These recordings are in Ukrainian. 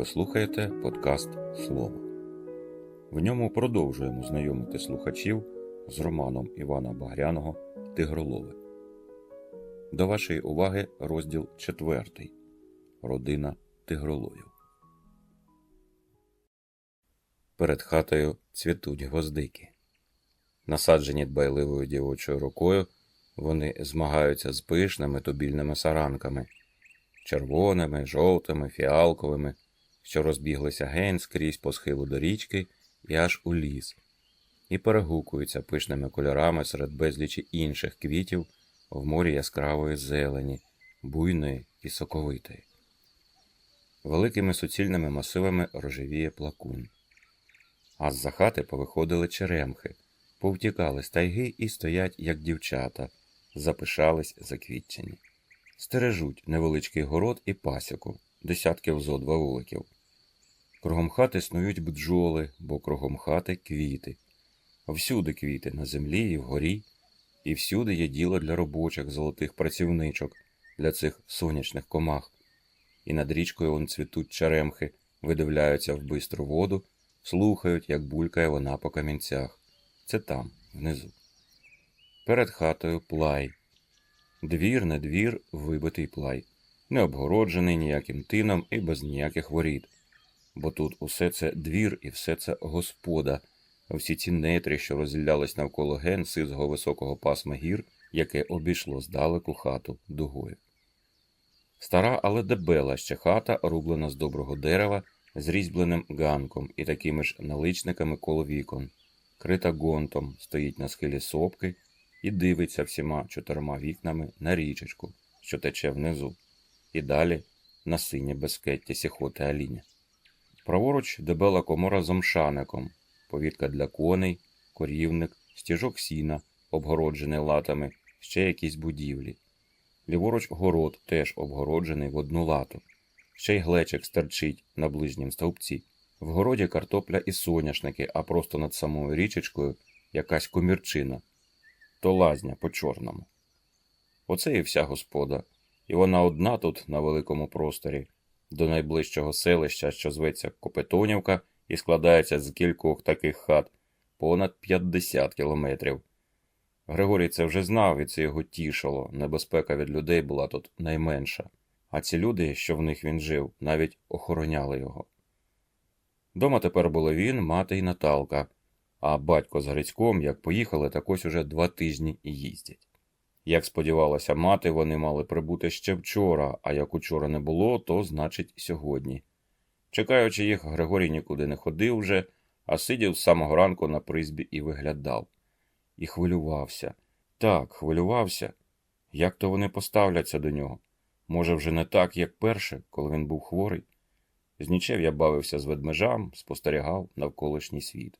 Ви слухаєте подкаст Слово. В ньому продовжуємо знайомити слухачів з романом Івана Багряного Тигролови. До вашої уваги розділ 4. Родина Тигроловів. Перед хатою цвітуть гвоздики. Насаджені дбайливою дівочою рукою, вони змагаються з пишними тубільними саранками червоними, жовтими, фіалковими, що розбіглися гень скрізь по схилу до річки і аж у ліс, і перегукуються пишними кольорами серед безлічі інших квітів в морі яскравої зелені, буйної і соковитої. Великими суцільними масивами рожевіє плакунь. А з-за хати повиходили черемхи, повтікали з тайги і стоять, як дівчата, запишались заквітчені стережуть невеличкий город і пасіку, десятків зо два вуликів. Кругом хати снують бджоли, бо кругом хати квіти. Всюди квіти на землі і вгорі, і всюди є діло для робочих золотих працівничок, для цих сонячних комах. І над річкою он цвітуть черемхи, видивляються в бистру воду, слухають, як булькає вона по камінцях. Це там, внизу. Перед хатою плай, Двір не двір, вибитий плай, не обгороджений ніяким тином і без ніяких воріт. Бо тут усе це двір і все це господа, всі ці нетрі, що розділялись навколо ген сизого високого пасма гір, яке обійшло здалеку хату дугою. Стара, але дебела ще хата, рублена з доброго дерева, з різьбленим ганком і такими ж наличниками коло вікон, крита гонтом, стоїть на схилі сопки і дивиться всіма чотирма вікнами на річечку, що тече внизу, і далі на синє безкеття сіхоти Аліня. Праворуч дебела комора з омшаником, повітка для коней, корівник, стіжок сіна, обгороджений латами, ще якісь будівлі. Ліворуч город теж обгороджений в одну лату. Ще й глечик стерчить на ближнім стовпці. В городі картопля і соняшники, а просто над самою річечкою якась комірчина, то лазня по чорному. Оце і вся господа, і вона одна тут, на великому просторі, до найближчого селища, що зветься Копетонівка, і складається з кількох таких хат понад 50 кілометрів. Григорій це вже знав, і це його тішило. Небезпека від людей була тут найменша, а ці люди, що в них він жив, навіть охороняли його. Дома тепер були він, мати і Наталка. А батько з Грицьком, як поїхали, так ось уже два тижні їздять. Як сподівалася мати, вони мали прибути ще вчора, а як учора не було, то значить сьогодні. Чекаючи їх, Григорій нікуди не ходив вже, а сидів з самого ранку на призбі і виглядав. І хвилювався. Так, хвилювався. Як то вони поставляться до нього? Може, вже не так, як перше, коли він був хворий? Знічев я бавився з ведмежам, спостерігав навколишній світ.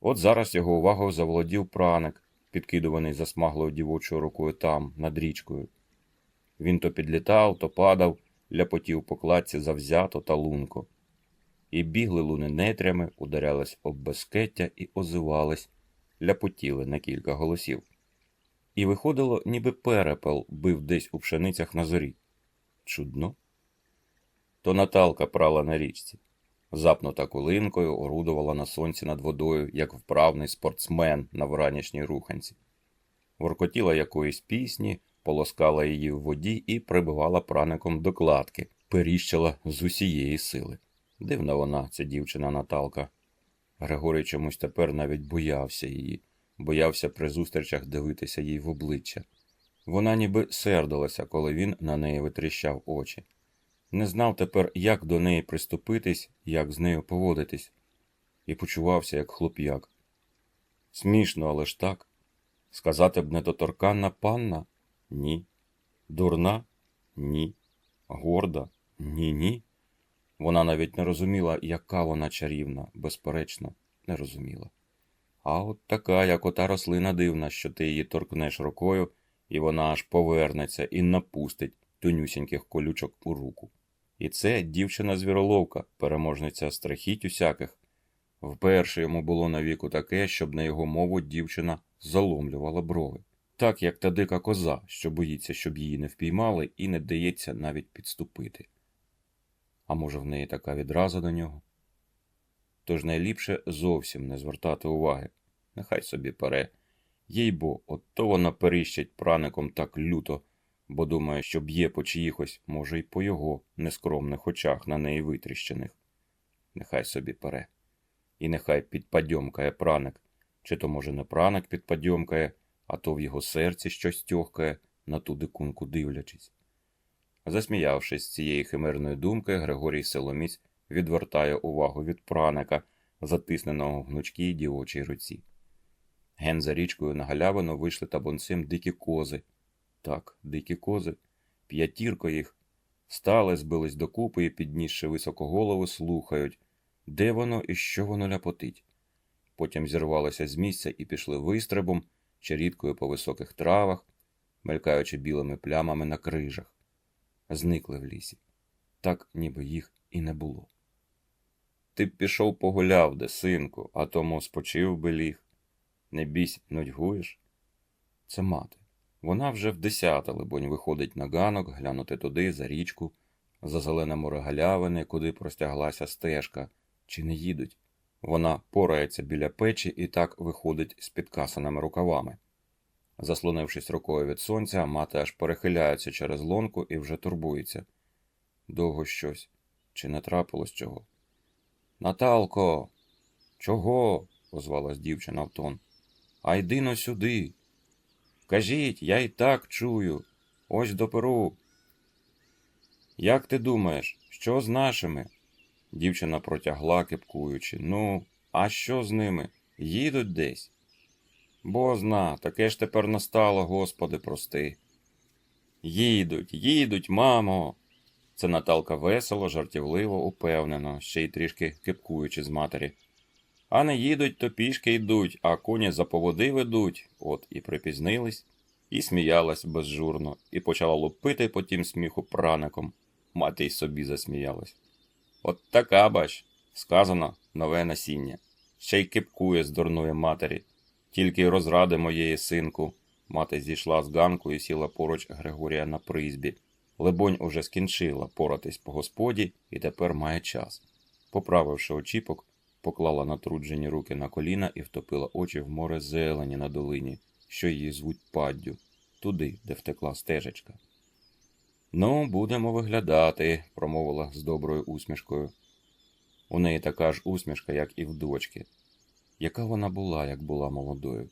От зараз його увагою заволодів праник, підкидуваний засмаглою дівочою рукою там, над річкою. Він то підлітав, то падав, ляпотів по кладці завзято та лунко. І бігли луни нетрями, ударялись об безкеття і озивались, ляпотіли на кілька голосів. І виходило, ніби перепел бив десь у пшеницях на зорі. Чудно. То Наталка прала на річці запнута кулинкою, орудувала на сонці над водою, як вправний спортсмен на вранішній руханці, воркотіла якоїсь пісні, полоскала її в воді і прибивала праником до кладки, періщила з усієї сили. Дивна вона, ця дівчина Наталка. Григорій чомусь тепер навіть боявся її, боявся при зустрічах дивитися їй в обличчя. Вона ніби сердилася, коли він на неї витріщав очі не знав тепер, як до неї приступитись, як з нею поводитись, і почувався, як хлоп'як. Смішно, але ж так. Сказати б недоторканна панна? Ні. Дурна? Ні. Горда? Ні, ні. Вона навіть не розуміла, яка вона чарівна, безперечно, не розуміла. А от така, як ота рослина дивна, що ти її торкнеш рукою, і вона аж повернеться і напустить тонюсіньких колючок у руку. І це дівчина звіроловка, переможниця страхіть усяких. Вперше йому було на віку таке, щоб на його мову дівчина заломлювала брови, так як та дика коза, що боїться, щоб її не впіймали, і не дається навіть підступити. А може, в неї така відраза до нього? Тож найліпше зовсім не звертати уваги. Нехай собі пере. Їй бо, от то вона періщить праником так люто, бо думає, що б'є по чиїхось, може, й по його нескромних очах на неї витріщених. Нехай собі пере. І нехай підпадьомкає праник, чи то, може, не праник підпадьомкає, а то в його серці щось тьохкає, на ту дикунку дивлячись. Засміявшись з цієї химерної думки, Григорій Силоміць відвертає увагу від праника, затисненого в гнучкій дівочій руці. Ген за річкою на галявину вийшли табунцем дикі кози. Так, дикі кози. П'ятірко їх. Стали, збились докупи і, піднісши високо голову, слухають, де воно і що воно ляпотить. Потім зірвалися з місця і пішли вистрибом, черідкою по високих травах, мелькаючи білими плямами на крижах. Зникли в лісі. Так, ніби їх і не було. Ти б пішов погуляв, де, синку, а тому спочив би ліг. Не бійсь, нудьгуєш? Це мати. Вона вже в десята, либонь, виходить на ганок, глянути туди, за річку, за зелене море галявини, куди простяглася стежка, чи не їдуть. Вона порається біля печі і так виходить з підкасаними рукавами. Заслонившись рукою від сонця, мати аж перехиляється через лонку і вже турбується. Довго щось, чи не трапилось чого? Наталко, чого? озвалась дівчина в тон. А йди но сюди. Кажіть, я й так чую. Ось доперу. Як ти думаєш, що з нашими? Дівчина протягла, кипкуючи. Ну, а що з ними? Їдуть десь? Бо зна, таке ж тепер настало, господи, прости. Їдуть, їдуть, мамо. Це Наталка весело, жартівливо, упевнено, ще й трішки кипкуючи з матері. А не їдуть, то пішки йдуть, а коні за поводи ведуть. От і припізнились, і сміялась безжурно, і почала лупити по тім сміху праником. Мати й собі засміялась. От така, бач, сказано нове насіння. Ще й кипкує з дурної матері. Тільки розради моєї синку. Мати зійшла з ганку і сіла поруч Григорія на призбі. Лебонь уже скінчила поратись по господі і тепер має час. Поправивши очіпок, поклала натруджені руки на коліна і втопила очі в море зелені на долині, що її звуть паддю, туди, де втекла стежечка. Ну, будемо виглядати, промовила з доброю усмішкою. У неї така ж усмішка, як і в дочки. Яка вона була, як була молодою?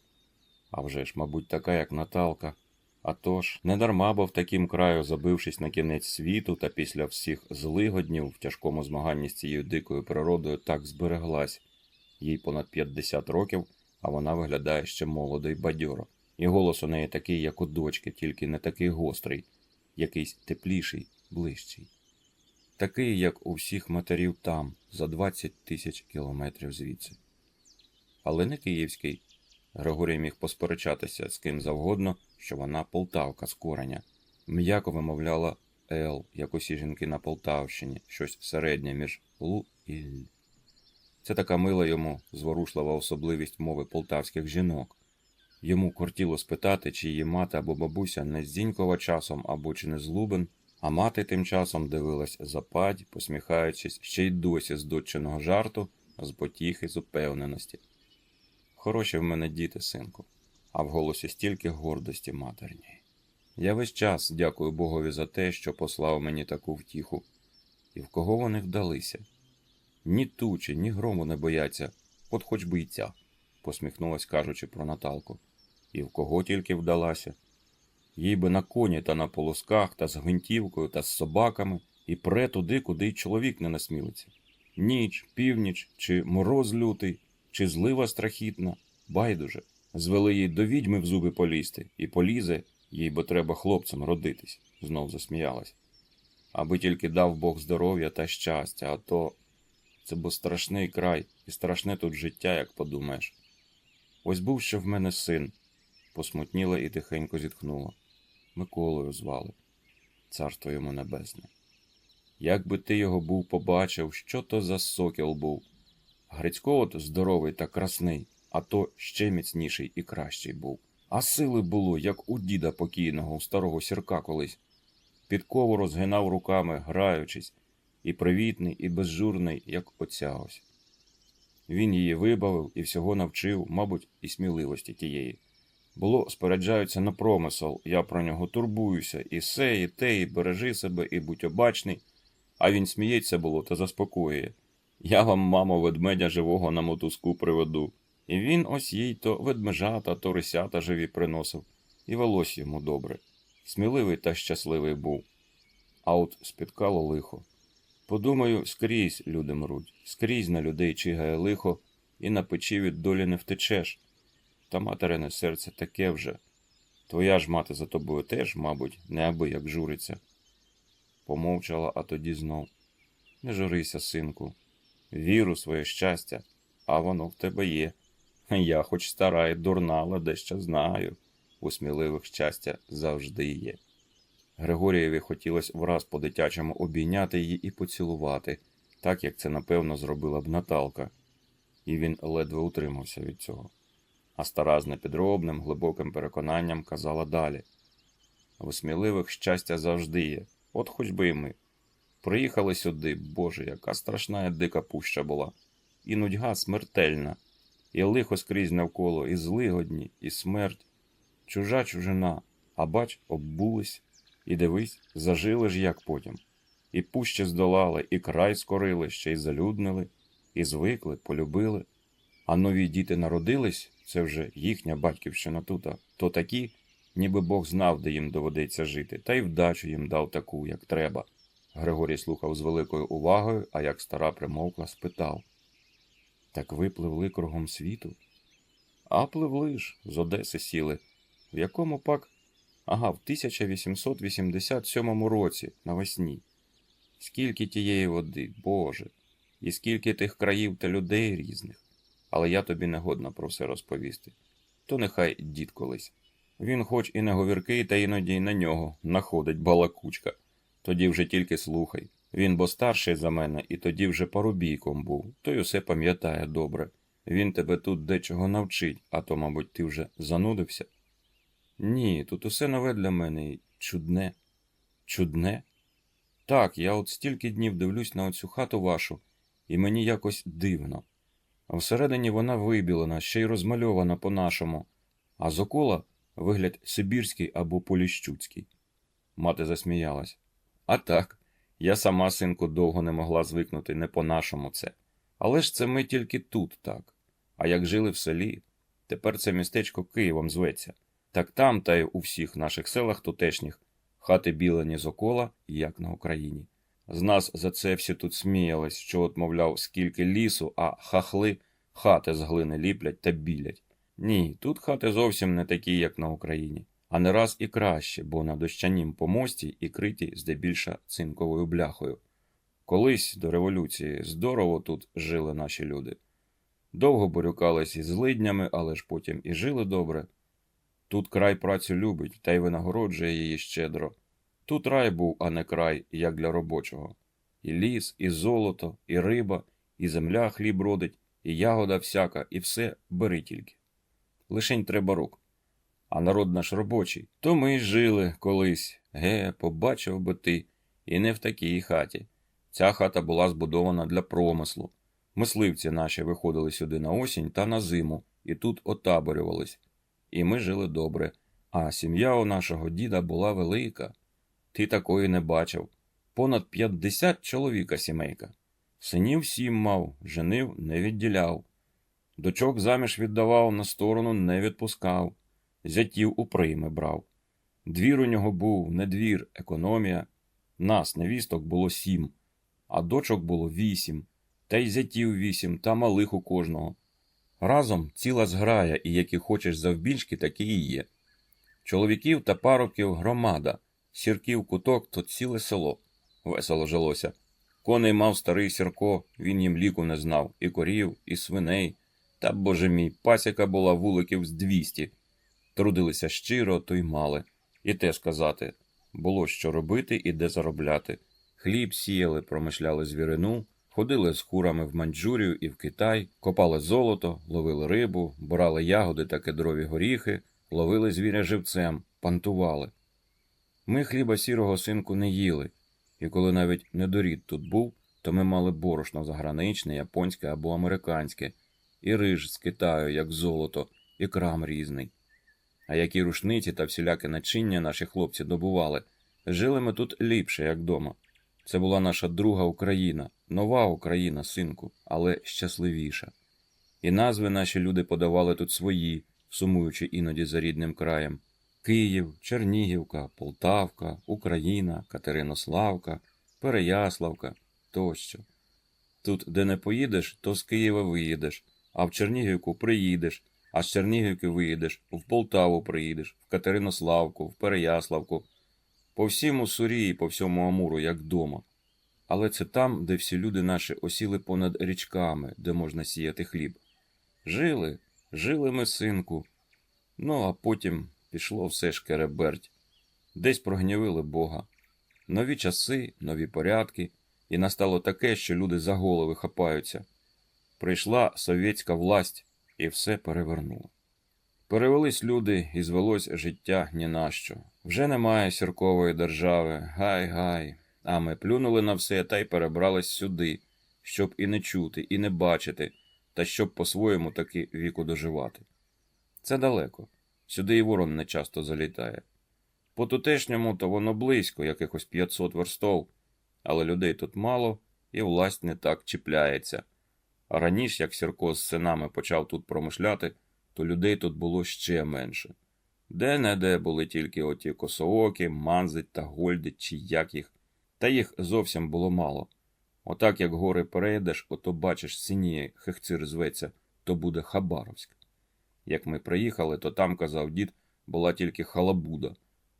А вже ж, мабуть, така, як Наталка. А тож, не дарма, бо в таким краю, забившись на кінець світу та після всіх злигоднів в тяжкому змаганні з цією дикою природою так збереглась. Їй понад 50 років, а вона виглядає ще молодо й бадьоро. І голос у неї такий, як у дочки, тільки не такий гострий, якийсь тепліший, ближчий. Такий, як у всіх матерів там, за 20 тисяч кілометрів звідси. Але не київський. Григорій міг посперечатися з ким завгодно, що вона полтавка з кореня. М'яко вимовляла Л, як усі жінки на Полтавщині, щось середнє між Лу і Л. Це така мила йому зворушлива особливість мови полтавських жінок. Йому кортіло спитати, чи її мати або бабуся не Зінькова часом або чи не з Лубен, а мати тим часом дивилась западь, посміхаючись ще й досі з дочиного жарту, з потіхи, з упевненості. Хороші в мене діти, синку, а в голосі стільки гордості матерньої. Я весь час дякую Богові за те, що послав мені таку втіху. І в кого вони вдалися? Ні тучі, ні грому не бояться, от хоч би й ця, посміхнулась, кажучи про Наталку. І в кого тільки вдалася? Їй би на коні та на полосках, та з гвинтівкою, та з собаками, і пре туди, куди й чоловік не насмілиться. Ніч, північ, чи мороз лютий, чи злива страхітна, байдуже. Звели їй до відьми в зуби полізти, і полізе, їй бо треба хлопцем родитись, знов засміялась. Аби тільки дав Бог здоров'я та щастя, а то це бо страшний край, і страшне тут життя, як подумаєш. Ось був ще в мене син, посмутніла і тихенько зітхнула. Миколою звали, царство йому небесне. Як би ти його був побачив, що то за сокіл був. Грицько от здоровий та красний, а то ще міцніший і кращий був. А сили було, як у діда покійного, у старого сірка колись. Підкову розгинав руками, граючись. і привітний, і безжурний, як оця ось. Він її вибавив і всього навчив, мабуть, і сміливості тієї. Було, спереджаються на промисел, я про нього турбуюся, і се, і те, і бережи себе, і будь обачний. А він сміється було та заспокоює. Я вам, мамо, ведмедя живого на мотузку приведу. І він ось їй то ведмежата, то рисята живі приносив, і велось йому добре. Сміливий та щасливий був. А от спіткало лихо. Подумаю, скрізь люди мруть, скрізь на людей чигає лихо, і на печі від долі не втечеш. Та материне серце таке вже. Твоя ж мати за тобою теж, мабуть, неабияк журиться. Помовчала, а тоді знов. Не журися, синку. Вір у своє щастя, а воно в тебе є. Я хоч стара і дурна, але дещо знаю. У сміливих щастя завжди є. Григорієві хотілося враз по-дитячому обійняти її і поцілувати, так як це напевно зробила б Наталка, і він ледве утримався від цього. А стара з непідробним, глибоким переконанням казала далі в сміливих щастя завжди є, от хоч би і ми. Приїхали сюди, Боже, яка страшна дика пуща була, і нудьга смертельна, і лихо скрізь навколо, і злигодні, і смерть, чужа чужина, а бач, оббулись, і дивись, зажили ж як потім. І пуще здолали, і край скорили, ще й залюднили, і звикли, полюбили. А нові діти народились, це вже їхня батьківщина тута, то такі, ніби Бог знав, де їм доведеться жити, та й вдачу їм дав таку, як треба. Григорій слухав з великою увагою, а як стара примовкла, спитав Так ви пливли кругом світу? А пливли ж, з Одеси сіли. В якому пак? Ага, в 1887 році, навесні. Скільки тієї води, Боже, і скільки тих країв та людей різних. Але я тобі не годна про все розповісти. То нехай дід колись. Він, хоч і не говіркий, та іноді й на нього находить балакучка. Тоді вже тільки слухай. Він бо старший за мене, і тоді вже парубійком був, той усе пам'ятає добре. Він тебе тут дечого навчить, а то, мабуть, ти вже занудився. Ні, тут усе нове для мене і чудне. Чудне? Так, я от стільки днів дивлюсь на оцю хату вашу, і мені якось дивно. Всередині вона вибілена, ще й розмальована по-нашому, а зокола вигляд сибірський або поліщуцький. Мати засміялась. А так, я сама, синку, довго не могла звикнути не по-нашому це. Але ж це ми тільки тут так. А як жили в селі, тепер це містечко Києвом зветься. Так там, та й у всіх наших селах тутешніх, хати білені з окола, як на Україні. З нас за це всі тут сміялись, що, от, мовляв, скільки лісу, а хахли хати з глини ліплять та білять. Ні, тут хати зовсім не такі, як на Україні, а не раз і краще, бо на дощанім помості і криті здебільша цинковою бляхою. Колись до революції здорово тут жили наші люди. Довго борюкались із злиднями, але ж потім і жили добре. Тут край працю любить та й винагороджує її щедро. Тут рай був, а не край, як для робочого. І ліс, і золото, і риба, і земля хліб родить, і ягода всяка, і все бери тільки. Лишень треба рук. А народ наш робочий, то ми й жили колись. Ге, побачив би ти, і не в такій хаті. Ця хата була збудована для промислу. Мисливці наші виходили сюди на осінь та на зиму, і тут отаборювались. І ми жили добре. А сім'я у нашого діда була велика. Ти такої не бачив. Понад 50 чоловіка сімейка. Синів сім мав, женив не відділяв. Дочок заміж віддавав, на сторону не відпускав, зятів у прийми брав. Двір у нього був не двір, економія. Нас, невісток, було сім, а дочок було вісім, та й зятів вісім, та малих у кожного. Разом ціла зграя, і які хочеш завбільшки, такі і є. Чоловіків та парубків громада, сірків куток то ціле село. Весело жилося. Коней мав старий Сірко, він їм ліку не знав, і корів, і свиней. Та, боже мій, пасіка була вуликів з двісті. Трудилися щиро, то й мали. І те сказати було що робити і де заробляти. Хліб сіяли, промишляли звірину, ходили з курами в Маньчжурію і в Китай, копали золото, ловили рибу, брали ягоди та кедрові горіхи, ловили звіря живцем, пантували. Ми хліба сірого синку не їли, І коли навіть недорід тут був, то ми мали борошно заграничне, японське або американське, і риж з Китаю, як золото, і крам різний. А які рушниці та всіляке начиння наші хлопці добували, жили ми тут ліпше, як дома. Це була наша друга Україна, нова Україна, синку, але щасливіша. І назви наші люди подавали тут свої, сумуючи іноді за рідним краєм. Київ, Чернігівка, Полтавка, Україна, Катеринославка, Переяславка тощо. Тут, де не поїдеш, то з Києва виїдеш, а в Чернігівку приїдеш, а з Чернігівки виїдеш, в Полтаву приїдеш, в Катеринославку, в Переяславку, по всьому сурі і по всьому Амуру, як дома. Але це там, де всі люди наші осіли понад річками, де можна сіяти хліб. Жили, жили ми, синку. Ну, а потім пішло все ж кереберть. Десь прогнівили Бога. Нові часи, нові порядки, і настало таке, що люди за голови хапаються. Прийшла совєтська власть і все перевернула. Перевелись люди, і звелось життя ні на що. Вже немає сіркової держави, гай-гай. А ми плюнули на все та й перебрались сюди, щоб і не чути, і не бачити, та щоб по-своєму таки віку доживати. Це далеко. Сюди і ворон не часто залітає. По тутешньому то воно близько, якихось 500 верстов, але людей тут мало і власть не так чіпляється. Раніше, як Сірко з синами почав тут промишляти, то людей тут було ще менше. Де-не-де були тільки оті косоокі, манзить та гольди, чи як їх, та їх зовсім було мало. Отак, як гори перейдеш, ото бачиш синіє, хехцир зветься, то буде Хабаровськ. Як ми приїхали, то там, казав дід, була тільки халабуда,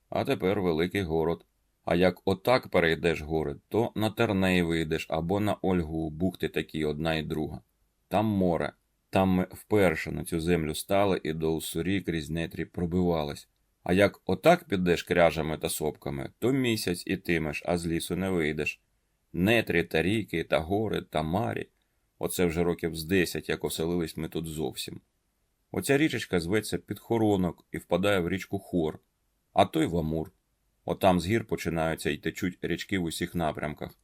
а тепер великий город. А як отак перейдеш гори, то на Терней вийдеш або на Ольгу бухти такі одна і друга. Там море. Там ми вперше на цю землю стали і до Уссурі крізь нетрі пробивались. А як отак підеш кряжами та сопками, то місяць ітимеш, а з лісу не вийдеш. Нетрі та ріки, та гори, та марі. Оце вже років з десять, як оселились ми тут зовсім. Оця річечка зветься Підхоронок і впадає в річку Хор, а той в Амур. Отам з гір починаються й течуть річки в усіх напрямках.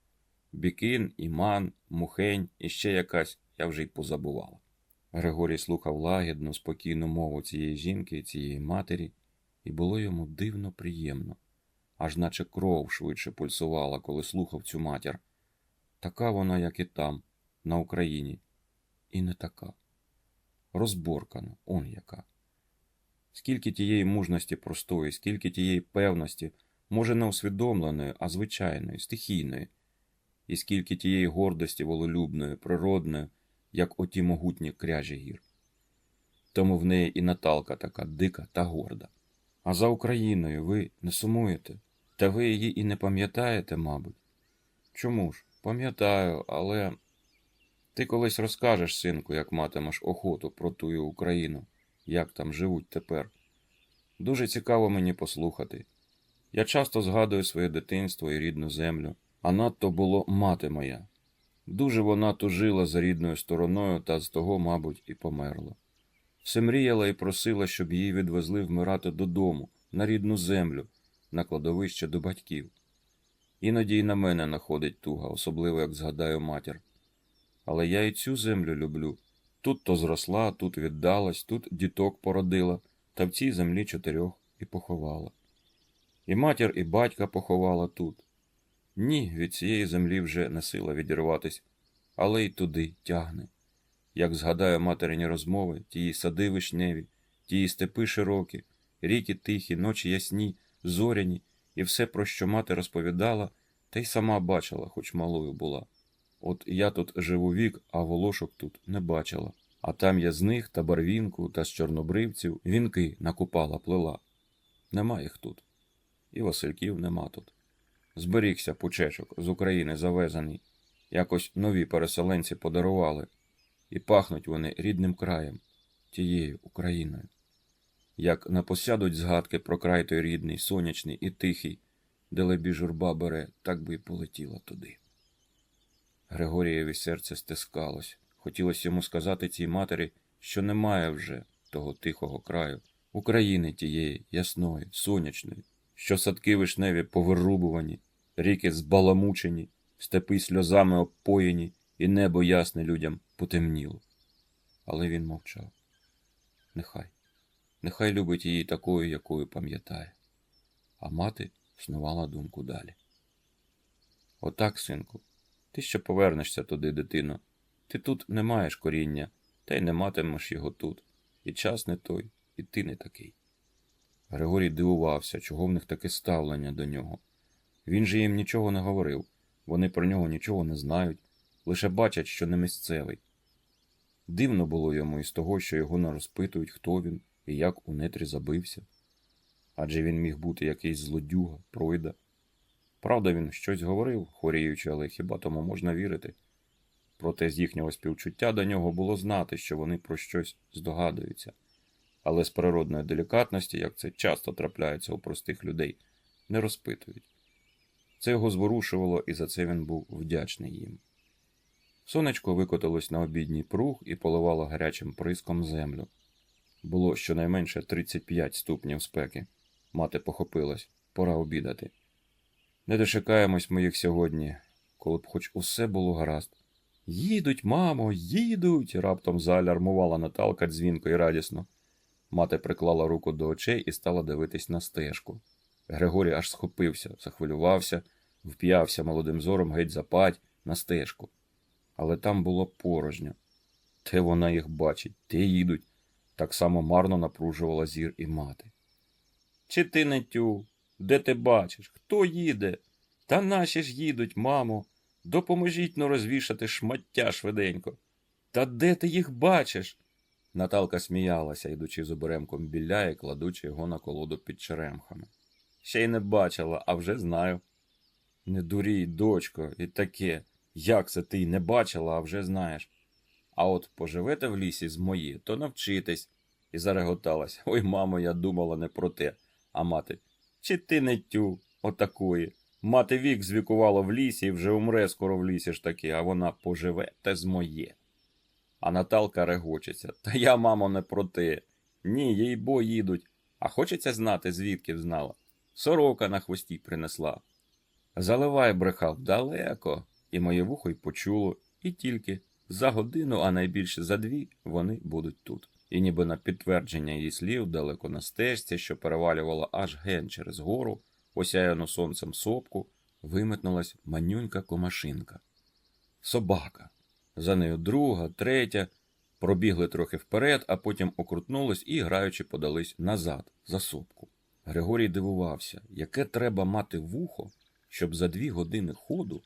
Бікин, Іман, Мухень і ще якась, я вже й позабувала. Григорій слухав лагідну, спокійну мову цієї жінки, цієї матері, і було йому дивно приємно, аж наче кров швидше пульсувала, коли слухав цю матір. Така вона, як і там, на Україні, і не така. Розборкана, он яка. Скільки тієї мужності простої, скільки тієї певності, може, не усвідомленої, а звичайної, стихійної, і скільки тієї гордості вололюбної, природної, як оті могутні кряжі гір. Тому в неї і Наталка така дика та горда. А за Україною ви не сумуєте, та ви її і не пам'ятаєте, мабуть. Чому ж? Пам'ятаю, але ти колись розкажеш, синку, як матимеш охоту про тую Україну, як там живуть тепер. Дуже цікаво мені послухати. Я часто згадую своє дитинство і рідну землю, а надто було мати моя. Дуже вона тужила за рідною стороною та з того, мабуть, і померла. Все мріяла і просила, щоб її відвезли вмирати додому, на рідну землю, на кладовище до батьків. Іноді й на мене находить туга, особливо як згадаю матір. Але я і цю землю люблю. Тут то зросла, тут віддалась, тут діток породила, та в цій землі чотирьох і поховала. І матір, і батька поховала тут. Ні, від цієї землі вже не сила відірватись, але й туди тягне. Як згадаю материні розмови, тії сади вишневі, тії степи широкі, ріки тихі, ночі ясні, зоряні, і все, про що мати розповідала, та й сама бачила, хоч малою була. От я тут живу вік, а волошок тут не бачила. А там я з них та барвінку, та з чорнобривців вінки накупала плела. Нема їх тут. І Васильків нема тут. Зберігся пучечок з України завезений. Якось нові переселенці подарували, і пахнуть вони рідним краєм, тією Україною. Як напосядуть згадки про край той рідний, сонячний і тихий, де лебі журба бере, так би й полетіла туди. Григорієві серце стискалось. Хотілося йому сказати цій матері, що немає вже того тихого краю, України тієї ясної, сонячної, що садки вишневі повирубувані, ріки збаламучені, степи сльозами опоєні, і небо ясне людям потемніло. Але він мовчав. Нехай, нехай любить її такою, якою пам'ятає. А мати снувала думку далі. Отак, синку, ти ще повернешся туди, дитино. Ти тут не маєш коріння, та й не матимеш його тут. І час не той, і ти не такий. Григорій дивувався, чого в них таке ставлення до нього. Він же їм нічого не говорив, вони про нього нічого не знають, лише бачать, що не місцевий. Дивно було йому із того, що його не розпитують, хто він і як у нетрі забився. Адже він міг бути якийсь злодюга, пройда. Правда, він щось говорив, хворіючи, але хіба тому можна вірити? Проте з їхнього співчуття до нього було знати, що вони про щось здогадуються, але з природної делікатності, як це часто трапляється у простих людей, не розпитують. Це його зворушувало, і за це він був вдячний їм. Сонечко викотилось на обідній пруг і поливало гарячим приском землю. Було щонайменше 35 ступнів спеки. Мати похопилась, пора обідати. Не дочекаємось ми їх сьогодні, коли б хоч усе було гаразд. Їдуть, мамо, їдуть. раптом зaalярмувала Наталка дзвінко і радісно. Мати приклала руку до очей і стала дивитись на стежку. Григорій аж схопився, захвилювався, вп'явся молодим зором геть запать на стежку. Але там було порожньо. Те вона їх бачить, те їдуть. Так само марно напружувала зір і мати. Чи ти не тю? Де ти бачиш? Хто їде? Та наші ж їдуть, мамо. Допоможіть но розвішати шмаття швиденько. Та де ти їх бачиш? Наталка сміялася, йдучи з оберемком біля і кладучи його на колоду під черемхами. Ще й не бачила, а вже знаю. Не дурій, дочко, і таке. Як це ти не бачила, а вже знаєш. А от поживете в лісі з мої, то навчитесь. І зареготалась. Ой, мамо, я думала не про те. А мати, чи ти не тю, отакої. Мати вік звікувала в лісі і вже умре скоро в лісі ж таки, а вона поживе те з моє. А Наталка регочеться. Та я, мамо, не про те. Ні, їй бо їдуть. А хочеться знати, звідки знала. Сорока на хвості принесла. Заливай брехав далеко, і моє вухо й почуло, і тільки за годину, а найбільше за дві, вони будуть тут. І ніби на підтвердження її слів далеко на стежці, що перевалювала аж ген через гору, осяяну сонцем сопку, виметнулась манюнька комашинка. Собака. За нею друга, третя, пробігли трохи вперед, а потім окрутнулись і, граючи, подались назад, за сопку. Григорій дивувався, яке треба мати вухо, щоб за дві години ходу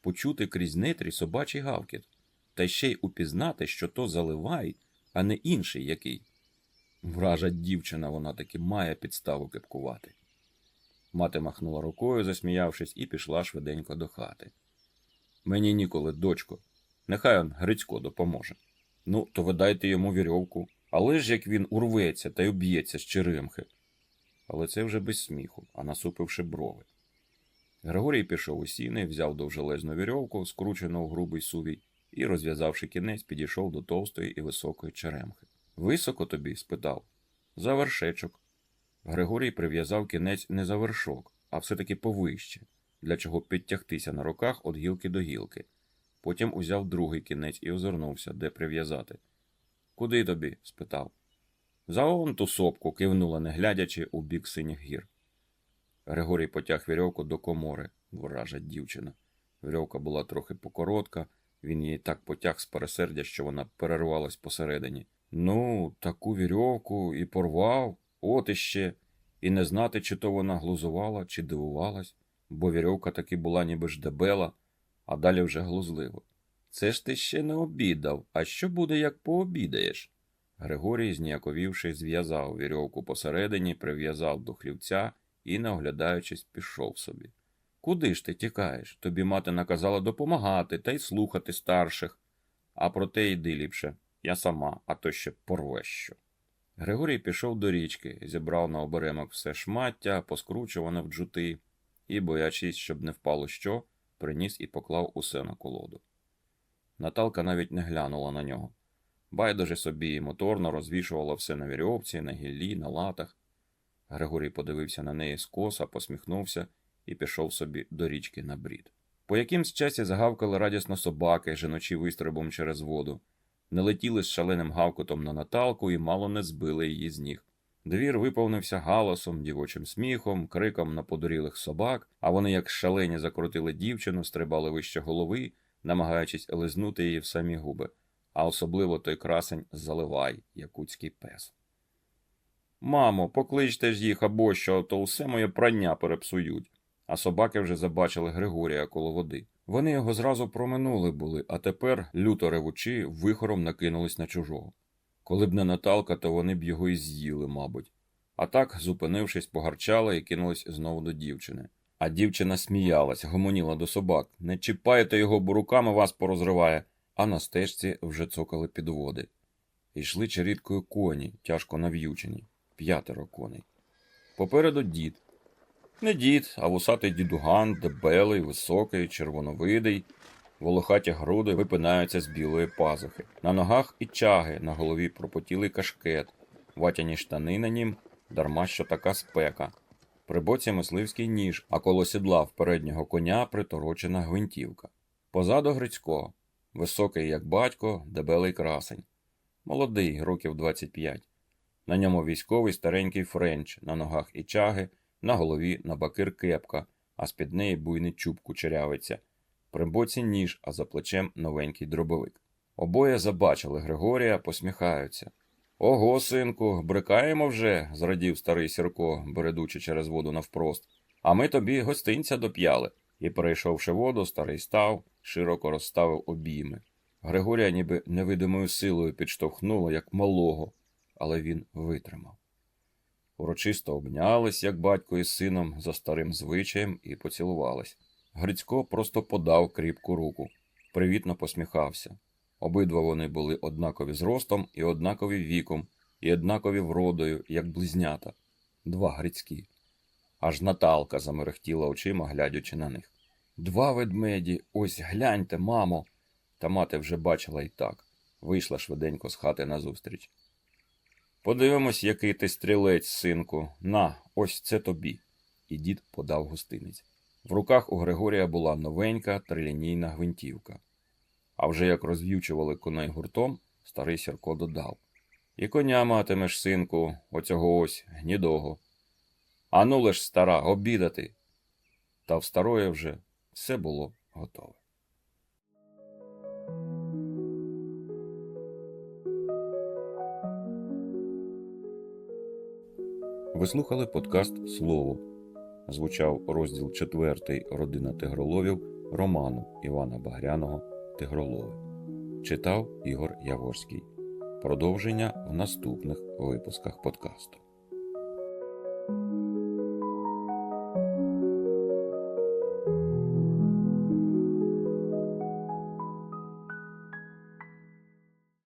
почути крізь нетрі собачий гавкіт, та ще й упізнати, що то заливай, а не інший який. Вража дівчина вона таки має підставу кепкувати. Мати махнула рукою, засміявшись, і пішла швиденько до хати. Мені ніколи, дочко, нехай он Грицько допоможе. Ну, то ви дайте йому вірьовку, але ж як він урветься та й уб'ється з черемхи. Але це вже без сміху, а насупивши брови. Григорій пішов у сіни, взяв довжелезну вірьовку, скручену у грубий сувій, і, розв'язавши кінець, підійшов до товстої і високої черемхи. Високо тобі? спитав. За вершечок. Григорій прив'язав кінець не за вершок, а все-таки повище, для чого підтягтися на руках від гілки до гілки. Потім узяв другий кінець і озирнувся, де прив'язати. Куди тобі? спитав. За он ту сопку кивнула, не глядячи у бік синіх гір. Григорій потяг вірьовку до комори, вража дівчина. Вірьовка була трохи покоротка, він її так потяг з пересердя, що вона перервалась посередині. Ну, таку вірьовку і порвав, от іще, і не знати, чи то вона глузувала, чи дивувалась, бо вірьовка таки була ніби ж дебела, а далі вже глузливо. Це ж ти ще не обідав, а що буде, як пообідаєш? Григорій, зніяковівши, зв'язав вірьовку посередині, прив'язав до хлівця і, не оглядаючись, пішов собі. Куди ж ти тікаєш? Тобі мати наказала допомагати та й слухати старших. А проте йди ліпше, я сама, а то ще порве що. Григорій пішов до річки, зібрав на оберемок все шмаття, поскручуване в джути, і, боячись, щоб не впало що, приніс і поклав усе на колоду. Наталка навіть не глянула на нього. Байдуже собі і моторно розвішувала все на вірьовці, на гіллі, на латах. Григорій подивився на неї скоса, посміхнувся і пішов собі до річки на брід. По якимсь часі загавкали радісно собаки, женочі вистрибом через воду. Не летіли з шаленим гавкотом на Наталку і мало не збили її з ніг. Двір виповнився галасом, дівочим сміхом, криком на подорілих собак, а вони, як шалені, закрутили дівчину, стрибали вище голови, намагаючись лизнути її в самі губи, а особливо той красень заливай, якутський пес. Мамо, покличте ж їх або що, то усе моє прання перепсують. А собаки вже забачили Григорія коло води. Вони його зразу проминули були, а тепер, люто ревучи, вихором накинулись на чужого. Коли б не Наталка, то вони б його і з'їли, мабуть. А так, зупинившись, погарчали і кинулись знову до дівчини. А дівчина сміялась, гомоніла до собак. Не чіпайте його, бо руками вас порозриває. А на стежці вже цокали підводи. Йшли черідкою коні, тяжко нав'ючені, п'ятеро коней. Попереду дід. Не дід, а вусатий дідуган, дебелий, високий, червоновидий. Волохаті груди випинаються з білої пазухи. На ногах і чаги, на голові пропотілий кашкет, ватяні штани на нім, дарма що така спека. При боці мисливський ніж, а коло сідла в переднього коня приторочена гвинтівка. Позаду Грицько, високий, як батько, дебелий красень. Молодий, років 25. На ньому військовий старенький френч, на ногах і чаги, на голові набакир кепка, а з-під неї буйний чуб кучерявиться. При боці ніж, а за плечем новенький дробовик. Обоє забачили Григорія, посміхаються. Ого, синку, брикаємо вже, зрадів старий Сірко, бредучи через воду навпрост. А ми тобі гостинця доп'яли. І, перейшовши воду, старий став, широко розставив обійми. Григорія ніби невидимою силою підштовхнуло, як малого, але він витримав. Урочисто обнялись, як батько із сином, за старим звичаєм, і поцілувались. Грицько просто подав кріпку руку, привітно посміхався. Обидва вони були однакові зростом і однакові віком, і однакові вродою, як близнята. Два Грицькі. Аж Наталка замерехтіла очима, глядячи на них. Два ведмеді, ось гляньте, мамо. Та мати вже бачила і так. Вийшла швиденько з хати назустріч. Подивимось, який ти стрілець, синку. На, ось це тобі. І дід подав гостинець. В руках у Григорія була новенька трилінійна гвинтівка. А вже як розв'ючували коней гуртом, старий Сірко додав І коня матимеш, синку, оцього ось гнідого. Ану лиш, стара, обідати. Та в старої вже все було готове. Ви слухали подкаст Слово. Звучав розділ 4 Родина Тигроловів роману Івана Багряного Тигролови. Читав Ігор Яворський. Продовження в наступних випусках подкасту.